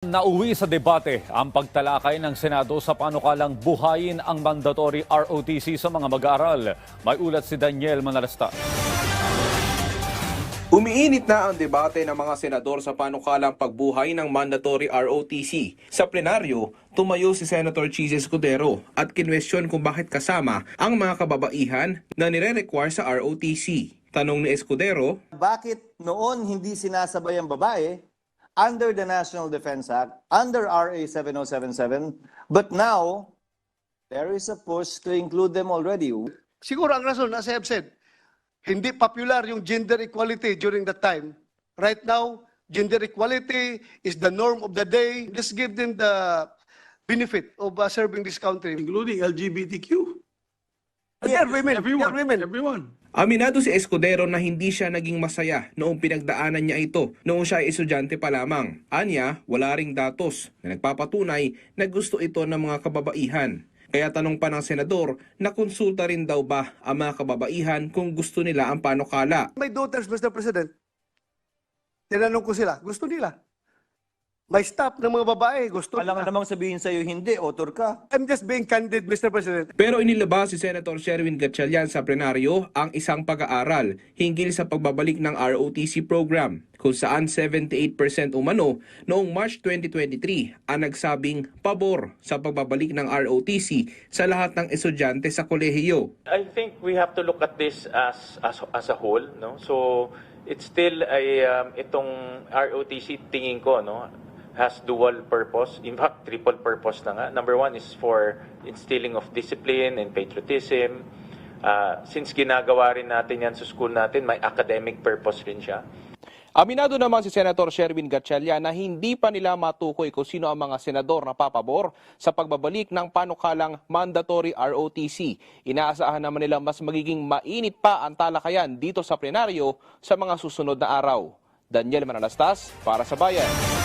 Nauwi sa debate ang pagtalakay ng Senado sa panukalang buhayin ang mandatory ROTC sa mga mag-aaral. May ulat si Daniel Manalasta. Umiinit na ang debate ng mga senador sa panukalang pagbuhay ng mandatory ROTC. Sa plenaryo, tumayo si Senator Chis Escudero at kinwestiyon kung bakit kasama ang mga kababaihan na nire-require sa ROTC. Tanong ni Escudero, bakit noon hindi sinasabay ang babae under the National Defense Act, under RA 7077, but now there is a push to include them already. Siguro ang rason, as I have said, hindi popular yung gender equality during that time. Right now, gender equality is the norm of the day. Let's give them the benefit of uh, serving this country. including LGBTQ. They're women. Everyone. They're women. Everyone. Aminado si Escudero na hindi siya naging masaya noong pinagdaanan niya ito noong siya ay estudyante pa lamang. Anya, wala ring datos na nagpapatunay na gusto ito ng mga kababaihan. Kaya tanong pa ng senador na konsulta rin daw ba ang mga kababaihan kung gusto nila ang panukala. My daughters, Mr. President, tinanong ko sila, gusto nila. May staff ng mga babae, gusto Alam nga namang sabihin sa'yo, hindi, author ka. I'm just being candid, Mr. President. Pero inilabas si Senator Sherwin Gatchalian sa plenaryo ang isang pag-aaral hinggil sa pagbabalik ng ROTC program kung saan 78% umano noong March 2023 ang nagsabing pabor sa pagbabalik ng ROTC sa lahat ng estudyante sa kolehiyo. I think we have to look at this as as as a whole, no? So it's still a um, itong ROTC tingin ko, no, has dual purpose. In fact, triple purpose na nga. Number one is for instilling of discipline and patriotism. Uh, since ginagawa rin natin yan sa school natin, may academic purpose rin siya. Aminado naman si Senator Sherwin Gatchalian na hindi pa nila matukoy kung sino ang mga senador na papabor sa pagbabalik ng panukalang mandatory ROTC. Inaasahan naman nila mas magiging mainit pa ang talakayan dito sa plenaryo sa mga susunod na araw. Daniel Manalastas para sa Bayan.